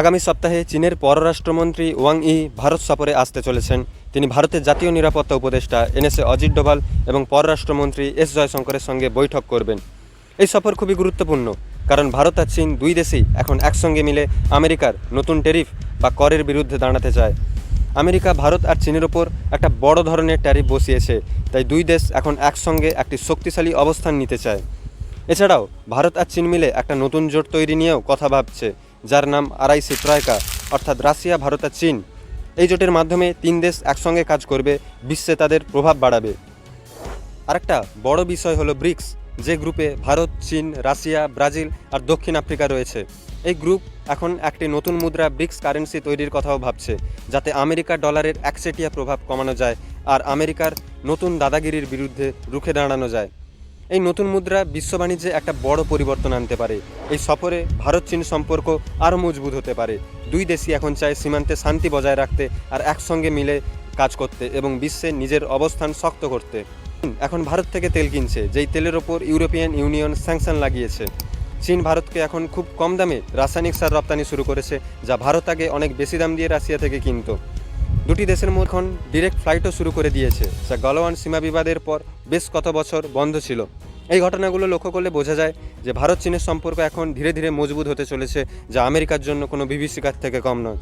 আগামী সপ্তাহে চীনের পররাষ্ট্রমন্ত্রী ওয়াং ই ভারত সফরে আসতে চলেছেন। তিনি ভারতের জাতীয় নিরাপত্তা উপদেষ্টা এনএসএ অজিত ডোভাল এবং পররাষ্ট্রমন্ত্রী এস জয়শঙ্করের সঙ্গে বৈঠক করবেন। এই সফর খুবই গুরুত্বপূর্ণ, কারণ ভারত আর চীন দুই দেশই এখন একসঙ্গে মিলে আমেরিকার নতুন ট্যারিফ বা করের বিরুদ্ধে দাঁড়াতে চায়। আমেরিকা, ভারত আর চীনের ওপর একটা বড় ধরনের ট্যারিফ বসিয়েছে, তাই দুই দেশ এখন একসঙ্গে একটি শক্তিশালী অবস্থান নিতে চায়। এছাড়াও, ভারত আর চীন মিলে একটা নতুন জোট তৈরি নিয়েও কথা ভাবছে। যার নাম আড়াইসি ত্রয়কা অর্থাৎ রাশিয়া, ভারত আর চীন। এই জোটের মাধ্যমে তিন দেশ একসঙ্গে কাজ করবে, বিশ্বে তাদের প্রভাব বাড়াবে। আরেকটা বড় বিষয় হলো ব্রিক্স, যে গ্রুপে ভারত, চীন, রাশিয়া, ব্রাজিল আর দক্ষিণ আফ্রিকা রয়েছে। এই গ্রুপ এখন একটি নতুন মুদ্রা ব্রিক্স কারেন্সি তৈরির কথাও ভাবছে, যাতে আমেরিকার ডলারের একচেটিয়া প্রভাব কমানো যায় আর আমেরিকার নতুন দাদাগিরির বিরুদ্ধে রুখে দাঁড়ানো যায়। এই নতুন মুদ্রা বিশ্ব বাণিজ্যে একটা বড় পরিবর্তন আনতে পারে। এই সফরে ভারত চীন সম্পর্ক আরও মজবুত হতে পারে। দুই দেশই এখন চায় সীমান্তে শান্তি বজায় রাখতে আর একসঙ্গে মিলে কাজ করতে এবং বিশ্বে নিজের অবস্থান শক্ত করতে। এখন ভারত থেকে তেল কিনছে, যেই তেলের ওপর ইউরোপিয়ান ইউনিয়ন স্যাংশন লাগিয়েছে। চীন ভারতকে এখন খুব কম দামে রাসায়নিক সার রপ্তানি শুরু করেছে, যা ভারত আগে অনেক বেশি দাম দিয়ে রাশিয়া থেকে কিনতো। দুটি দেশের মধ্যে এখন ডিরেক্ট ফ্লাইটও শুরু করে দিয়েছে। যা গলওয়ান সীমা বিবাদের পর বেশ কত বছর বন্ধ ছিল। এই ঘটনাগুলো লক্ষ্য করলে বোঝা যায় যে ভারত চীনের সম্পর্ক এখন ধীরে ধীরে মজবুত হতে চলেছে, যা আমেরিকার জন্য কোনো বিভীষিকার থেকে কম নয়।